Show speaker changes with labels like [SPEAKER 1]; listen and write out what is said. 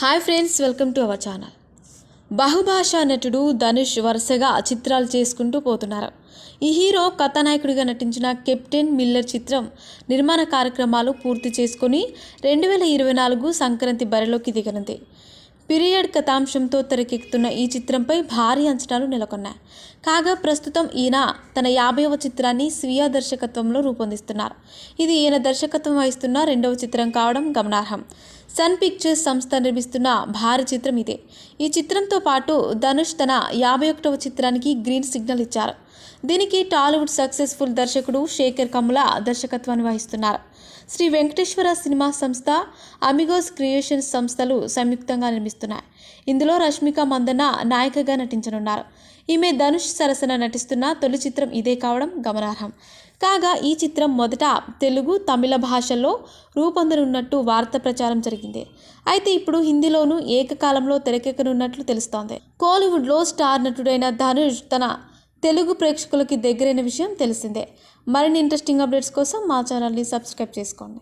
[SPEAKER 1] Hi friends welcome to our channel. బహుభాషా నటుడు ధనుష్ వరుసగా చిత్రాలు చేసుకుంటూ పోతున్నారు. ఈ హీరో కథానాయకుడిగా నటించిన కెప్టెన్ మిల్లర్ చిత్రం నిర్మాణ కార్యక్రమాలు పూర్తి చేసుకుని రెండు వేల ఇరవై నాలుగు సంక్రాంతి బరిలోకి దిగనుంది. పీరియడ్ కథాంశంతో తెరకెక్కుతున్న ఈ చిత్రంపై భారీ అంచనాలు నెలకొన్నాయి. కాగా ప్రస్తుతం ఈయన తన యాభైవ చిత్రాన్ని స్వీయ దర్శకత్వంలో రూపొందిస్తున్నారు. ఇది ఈయన దర్శకత్వం వహిస్తున్న రెండవ చిత్రం కావడం గమనార్హం. సన్ పిక్చర్స్ సంస్థ నిర్మిస్తున్న భారీ చిత్రం ఇదే. ఈ చిత్రంతో పాటు ధనుష్ తన యాభై ఒకటవ చిత్రానికి గ్రీన్ సిగ్నల్ ఇచ్చారు. దీనికి టాలీవుడ్ సక్సెస్ఫుల్ దర్శకుడు శేఖర్ కమ్ల దర్శకత్వాన్ని వహిస్తున్నారు. శ్రీ వెంకటేశ్వర సినిమా సంస్థ అమిగోస్ క్రియేషన్స్ సంస్థలు సంయుక్తంగా నిర్మిస్తున్నాయి ఇందులో రష్మిక మందన్న నాయికగా నటించనున్నారు. ఈమె ధనుష్ సరసన నటిస్తున్న తొలి చిత్రం ఇదే కావడం గమనార్హం. కాగా ఈ చిత్రం మొదట తెలుగు తమిళ భాషల్లో రూపొందనున్నట్టు వార్త ప్రచారం జరిగింది. అయితే ఇప్పుడు హిందీలోనూ ఏకకాలంలో తెరకెక్కనున్నట్లు తెలుస్తోంది. కోలీవుడ్లో స్టార్ నటుడైన ధనుష్ తన తెలుగు ప్రేక్షకులకి దగ్గరైన విషయం తెలిసిందే. మరిన్ని ఇంట్రెస్టింగ్ అప్డేట్స్ కోసం మా ఛానల్ని సబ్స్క్రైబ్ చేసుకోండి.